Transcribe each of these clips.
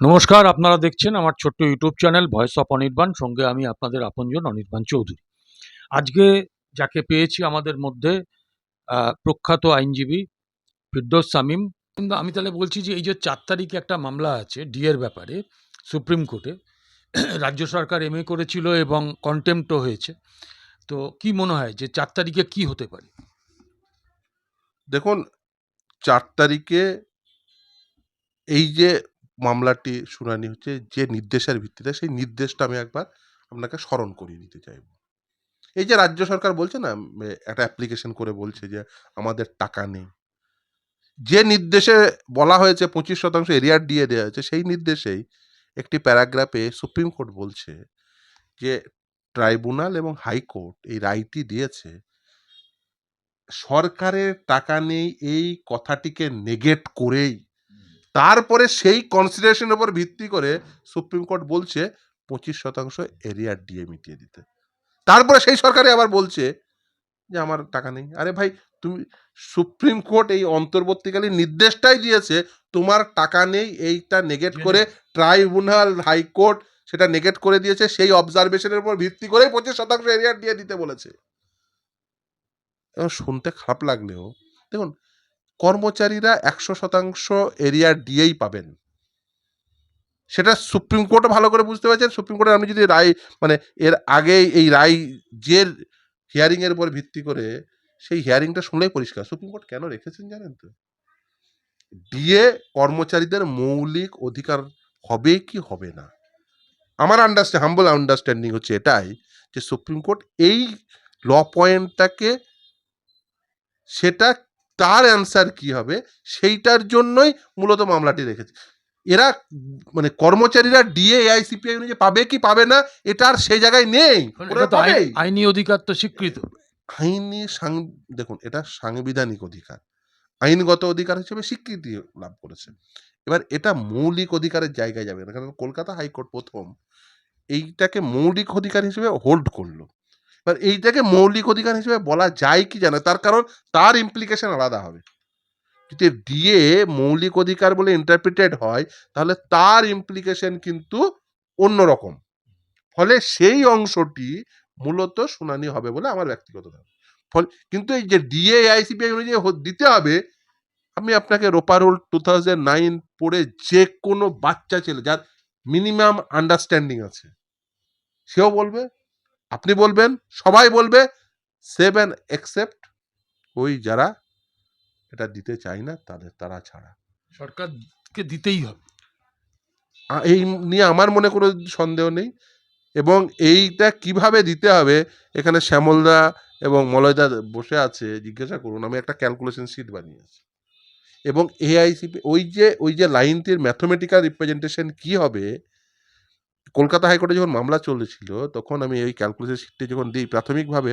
নমস্কার, আপনারা দেখছেন আমার ছোট্ট YouTube channel voice of Anirban. সঙ্গে আমি আপনাদের আপনজন অনির্বাণ চৌধুরী। আজকে যাকে পেয়েছি আমাদের মধ্যে প্রখ্যাত আইনজীবী ফিরদৌস সামিম কিন্তু আমি তাহলে বলছি যে, এই যে চার তারিখে একটা মামলা আছে ডিএর ব্যাপারে, সুপ্রিম কোর্টে, রাজ্য সরকার এমএ করেছিল এবং কন্টেম্পটও হয়েছে। তো কি মনে হয় যে, চার তারিখে কি হতে পারে? দেখুন, চার তারিখে এই যে মামলাটি শুনানি হচ্ছে, যে নির্দেশের ভিত্তিতে সেই নির্দেশটা আমি একবার আপনাকে স্মরণ করিয়ে দিতে চাইব। এই যে রাজ্য সরকার বলছে না একটা অ্যাপ্লিকেশন করে বলছে যে আমাদের টাকা নেই। যে নির্দেশে বলা হয়েছে পঁচিশ শতাংশ এরিয়ার দিয়ে দেওয়া হয়েছে, সেই নির্দেশেই একটি প্যারাগ্রাফে সুপ্রিম কোর্ট বলছে যে ট্রাইব্যুনাল এবং হাইকোর্ট এই রায়টি দিয়েছে, সরকারের টাকা নেই, এই কথাটিকে নেগেট করেই তারপরে সেই কনসিডারেশনের উপর ভিত্তি করে সুপ্রিম কোর্ট বলছে পঁচিশ শতাংশ এরিয়ার ডিএ মিটিয়ে দিতে। তারপরে সেই সরকারে আবার বলছে যে আমার টাকা নেই। আরে ভাই তুমি সুপ্রিম কোর্ট এই অন্তর্বর্তীকালীন নির্দেশটাই দিয়েছে তোমার টাকা নেই এইটা নেগেট করে ট্রাইব্যুনাল হাইকোর্ট সেটা নেগেট করে দিয়েছে সেই অবজারভেশনের উপর ভিত্তি করেই পঁচিশ শতাংশ এরিয়ার দিয়ে দিতে বলেছে। এবং শুনতে খারাপ লাগলেও দেখুন কর্মচারীরা একশো শতাংশ এরিয়া ডিএই পাবেন। সেটা সুপ্রিম কোর্টও ভালো করে বুঝতে পারছেন। সুপ্রিম কোর্টের আমি যদি রায় মানে এর আগে এই রায় যে হিয়ারিং এর উপর ভিত্তি করে সেই হিয়ারিংটা শুনলেই পরিষ্কার। সুপ্রিম কোর্ট কেন রেখেছেন জানেন তো? ডিএ কর্মচারীদের মৌলিক অধিকার হবে কি হবে না? আমার আন্ডারস্ট্যান্ড হাম্বল আন্ডারস্ট্যান্ডিং হচ্ছে এটাই যে সুপ্রিম কোর্ট এই ল পয়েন্টটাকে সেটা তার অ্যান্সার কি হবে? সেইটার জন্যই মূলত মামলাটি রেখেছে। এরা মানে কর্মচারীরা ডিএ এআইসিপিআই অনুযায়ী পাবে কি পাবে না এটা আর সেই জায়গায় নেই। আইন- অধিকার তো স্বীকৃত। আইনি দেখুন এটা সাংবিধানিক অধিকার। আইনগত অধিকার হিসেবে স্বীকৃতি লাভ করেছে। এবার এটা মৌলিক অধিকারের জায়গায় যাবে না কারণ কলকাতা হাইকোর্ট প্রথম এইটাকে মৌলিক অধিকার হিসেবে হোল্ড করল। এবার এইটাকে মৌলিক অধিকার হিসেবে বলা যায় কি জানে? তার কারণ তার ইমপ্লিকেশন আলাদা হবে। যদি ডিএ মৌলিক অধিকার বলে ইন্টারপ্রিটেড হয়, তাহলে তার ইমপ্লিকেশন কিন্তু অন্যরকম। ফলে সেই অংশটি মূলত শুনানি হবে বলে আমার ব্যক্তিগত ধারণা। ফলে, কিন্তু এই যে ডিএ আইসিপিআই অনুযায়ী দিতে হবে, আমি আপনাকে রোপারোল টু থাউজেন্ড নাইন পড়ে যে কোনো বাচ্চা ছেলে যার মিনিমাম আন্ডারস্ট্যান্ডিং আছে, সেও বলবে আপনি বলবেন সবাই বলবে সেভেন এক্সেপ্ট ওই যারা এটা দিতে চায় না তাদের তারা ছাড়া। সরকারকে দিতেই হবে। এই নিয়ে আমার মনে কোনো সন্দেহ নেই। এবং এইটা কীভাবে দিতে হবে এখানে শ্যামলদা এবং মলয়দা বসে আছে জিজ্ঞাসা করুন। আমি একটা ক্যালকুলেশন শিট বানিয়েছি এবং এআইসিপি ওই যে ওই যে লাইনটির ম্যাথমেটিক্যাল রিপ্রেজেন্টেশন কি হবে কলকাতা হাইকোর্টে যখন মামলা চলেছিল তখন আমি ওই ক্যালকুলেশন শিটটি যখন দিই প্রাথমিকভাবে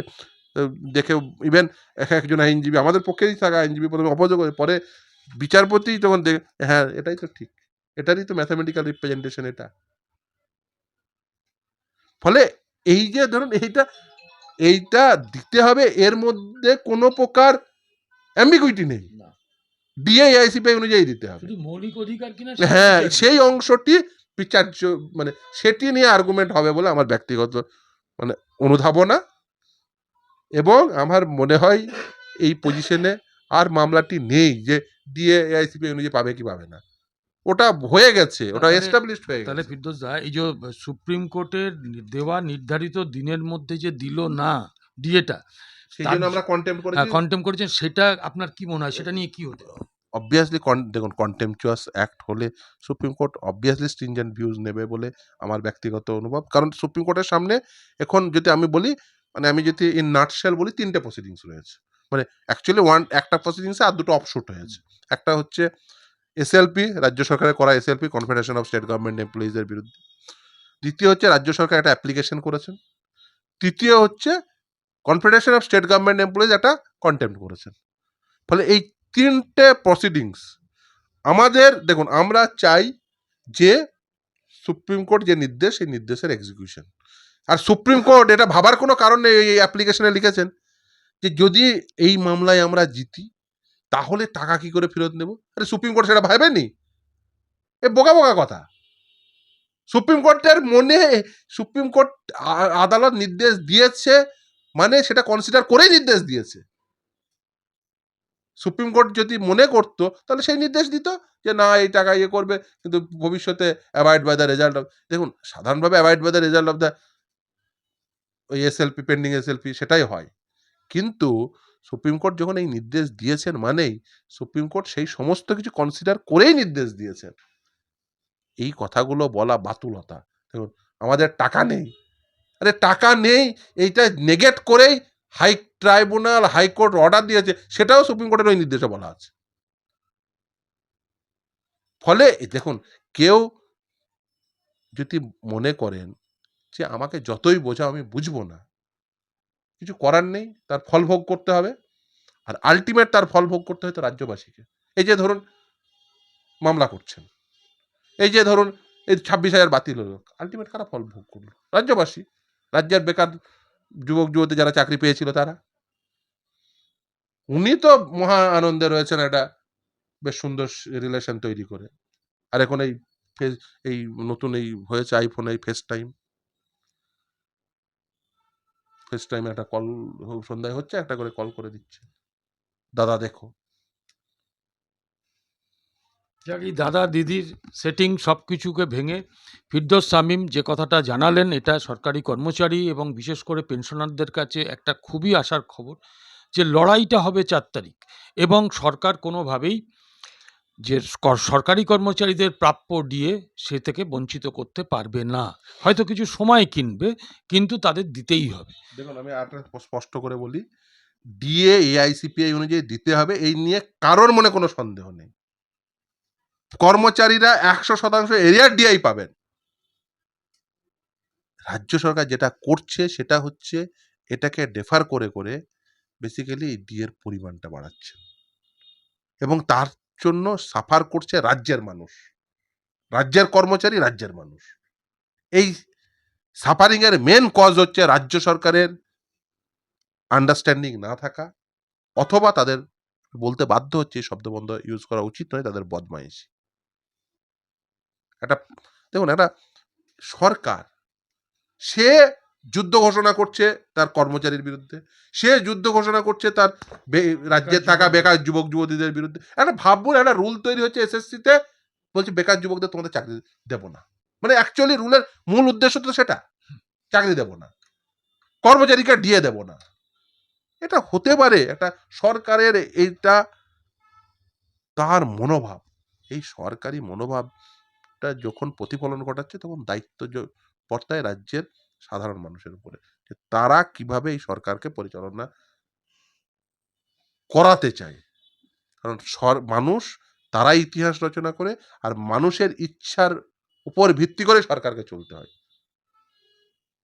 দেখে ইভেন এক একজন আইনজীবী আমাদের পক্ষেই থাকা আইনজীবী প্রথমে অপযোগ করে পরে বিচারপতি তখন দেখ হ্যাঁ এটাই তো ঠিক এটারই তো ম্যাথামেটিক্যাল রিপ্রেজেন্টেশন এটা। ফলে এই যে ধরুন এইটা এইটা দিতে হবে এর মধ্যে কোনো প্রকার অ্যাম্বিগুইটি নেই। না। ডিএ আইসিপিআই অনুযায়ী দিতে হবে। মৌলিক অধিকার কিনা হ্যাঁ সেই অংশটি বিচার্য মানে সেটি নিয়ে আর্গুমেন্ট হবে বলে আমার ব্যক্তিগত মানে অনুধাবনা এবং আমার মনে হয় এই পজিশনে আর মামলাটি নেই যে ডিএ আইসিপি অনুযায়ী পাবে কি পাবে না। ওটা হয়ে গেছে ওটা তাহলে- এস্টাবলিশড হয়ে তাহলে গেছে। ফিরদোস দা এই যে সুপ্রিম কোর্টের দেওয়া নির্ধারিত দিনের মধ্যে যে দিল না ডিএটা সেই জন্য আমরা কন্টেম্প করেছি। কন্টেম করেছেন সেটা আপনার কি মনে হয়? সেটা নিয়ে কি হতে হবে অবভিয়াসলি দেখুন কন্টেম্পচুয়াস অ্যাক্ট হলে supreme court obviously stringent views নেবে বলে আমার ব্যক্তিগত অনুভব। কারণ সুপ্রিম কোর্টের সামনে এখন যদি আমি বলি মানে আমি যদি ইন নাটশেল বলি, তিনটে প্রসিডিংস রয়েছে। মানে অ্যাকচুয়ালি ওয়ান একটা প্রসিডিংসে আর দুটো অপশুট হয়েছে। একটা হচ্ছে এসএলপি রাজ্য সরকারের করা SLP confederation of state government এমপ্লয়িজের বিরুদ্ধে। দ্বিতীয় হচ্ছে রাজ্য সরকার একটা অ্যাপ্লিকেশন করেছেন। তৃতীয় হচ্ছে confederation of state government employees একটা কন্টেম্প করেছেন। ফলে এই তিনটে প্রসিডিংস আমাদের, দেখুন, আমরা চাই যে সুপ্রিম কোর্ট যে নির্দেশ, সেই নির্দেশের এক্সিকিউশন আর সুপ্রিম কোর্ট, এটা ভাবার কোনো কারণ নেই, এই অ্যাপ্লিকেশনে লিখেছেন যে যদি এই মামলায় আমরা জিতি, তাহলে টাকা কি করে ফেরত নেব? আরে, সুপ্রিম কোর্ট সেটা ভাবেনি। এ বোকা বোকা কথা। সুপ্রিম কোর্টের মনে, সুপ্রিম কোর্ট আদালত নির্দেশ দিয়েছে মানে সেটা কনসিডার করেই নির্দেশ দিয়েছে। সুপ্রিম কোর্ট যদি মনে করতো, তাহলে সেই নির্দেশ দিত যে, না, এই টাকা ইয়ে করবে, কিন্তু ভবিষ্যতে avoid by the result of দেখুন, সাধারণভাবে avoid by the result of the ওই এসএলপি পেন্ডিং এসএলপি সেটাই হয়। কিন্তু সুপ্রিম কোর্ট যখন এই নির্দেশ দিয়েছেন মানেই সুপ্রিম কোর্ট সেই সমস্ত কিছু কনসিডার করেই নির্দেশ দিয়েছেন। এই কথাগুলো বলা বাতুলতা। দেখুন, আমাদের টাকা নেই। আরে, টাকা নেই, এইটা নেগেট করেই হাই ট্রাইব্যুনাল হাইকোর্ট অর্ডার দিয়েছে, সেটাও সুপ্রিম কোর্টের ওই নির্দেশে বলা আছে। ফলে দেখুন, কেউ যদি মনে করেন যে আমাকে যতই বোঝাও, আমি বুঝব না, কিছু করার নেই, তার ফল ভোগ করতে হবে, আর আলটিমেট তার ফল ভোগ করতে হয় তো রাজ্যবাসীকে। এই যে ধরুন, মামলা করছেন, এই যে ধরুন, এই ছাব্বিশ হাজার বাতিল হলো আলটিমেট কারা ফল ভোগ করল? রাজ্যবাসী, রাজ্যের বেকার যুবক যুবতী যারা চাকরি পেয়েছিল তারা। উনি তো মহা আনন্দে রয়েছেন একটা বেশ সুন্দর রিলেশন তৈরি করে। আর এখন এই এই নতুন এই হয়েছে আইফোন এই ফেস টাইম ফেস টাইম একটা কল সন্ধ্যায় হচ্ছে, একটা করে কল করে দিচ্ছে। দাদা দেখো। যাক দাদা দিদির সেটিং সব কিছুকে ভেঙে ফিরদোস শামীম যে কথাটা জানালেন, এটা সরকারি কর্মচারী এবং বিশেষ করে পেনশনারদের কাছে একটা খুবই আশার খবর যে লড়াইটা হবে চার তারিখ এবং সরকার কোনোভাবেই যে সরকারি কর্মচারীদের প্রাপ্য দিয়ে সে থেকে বঞ্চিত করতে পারবে না। হয়তো কিছু সময় কিনবে, কিন্তু তাদের দিতেই হবে। দেখুন, আমি আরেকটা স্পষ্ট করে বলি ডিএ এআইসিপিআই অনুযায়ী দিতে হবে, এই নিয়ে কারোর মনে কোনো সন্দেহ নেই। কর্মচারীরা একশো শতাংশ এরিয়ার ডিআই পাবেন। রাজ্য সরকার যেটা করছে সেটা হচ্ছে এটাকে ডেফার করে করে বেসিক্যালি এই ডিএর পরিমাণটা বাড়াচ্ছে। এবং তার জন্য সাফার করছে রাজ্যের মানুষ। রাজ্যের কর্মচারী রাজ্যের মানুষ। এই সাফারিং এর মেন কজ হচ্ছে রাজ্য সরকারের আন্ডারস্ট্যান্ডিং না থাকা। অথবা তাদের বলতে বাধ্য হচ্ছে শব্দবন্ধ ইউজ করা উচিত নয়, তাদের বদমাইশি। একটা দেখুন একটা সরকার সে যুদ্ধ ঘোষণা করছে তার কর্মচারীর বিরুদ্ধে সে যুদ্ধ ঘোষণা করছে তার রাজ্যে থাকা বেকার যুবক যুবতীদের বিরুদ্ধে একটা ভাবুন একটা রুল তৈরি হচ্ছে এসএসসিতে বলছে বেকার যুবকদের তোমাদের চাকরি দেব না। মানে অ্যাকচুয়ালি রুলের মূল উদ্দেশ্য তো সেটা চাকরি দেব না কর্মচারীকে দিয়ে দেব না। এটা হতে পারে একটা সরকারের এইটা তার মনোভাব এই সরকারি মনোভাবটা যখন প্রতিফলন ঘটাচ্ছে, তখন দায়িত্ব বর্তায় রাজ্যের সাধারণ মানুষের উপরে। যে তারা কীভাবে এই সরকারকে পরিচালনা করাতে চায়। কারণ মানুষ তারাই ইতিহাস রচনা করে আর মানুষের ইচ্ছার উপর ভিত্তি করে সরকারকে চলতে হয়।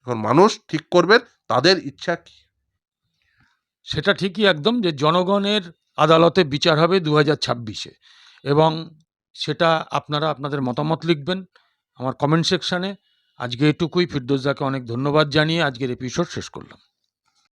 এখন মানুষ ঠিক করবেন তাদের ইচ্ছা কি? সেটা ঠিকই একদম যে জনগণের আদালতে বিচার হবে দু হাজার ছাব্বিশে এবং সেটা আপনারা আপনাদের মতামত লিখবেন আমার কমেন্ট সেকশানে আজকে এটুকুই। ফিরদোজাকে অনেক ধন্যবাদ জানিয়ে আজকের এপিসোড শেষ করলাম।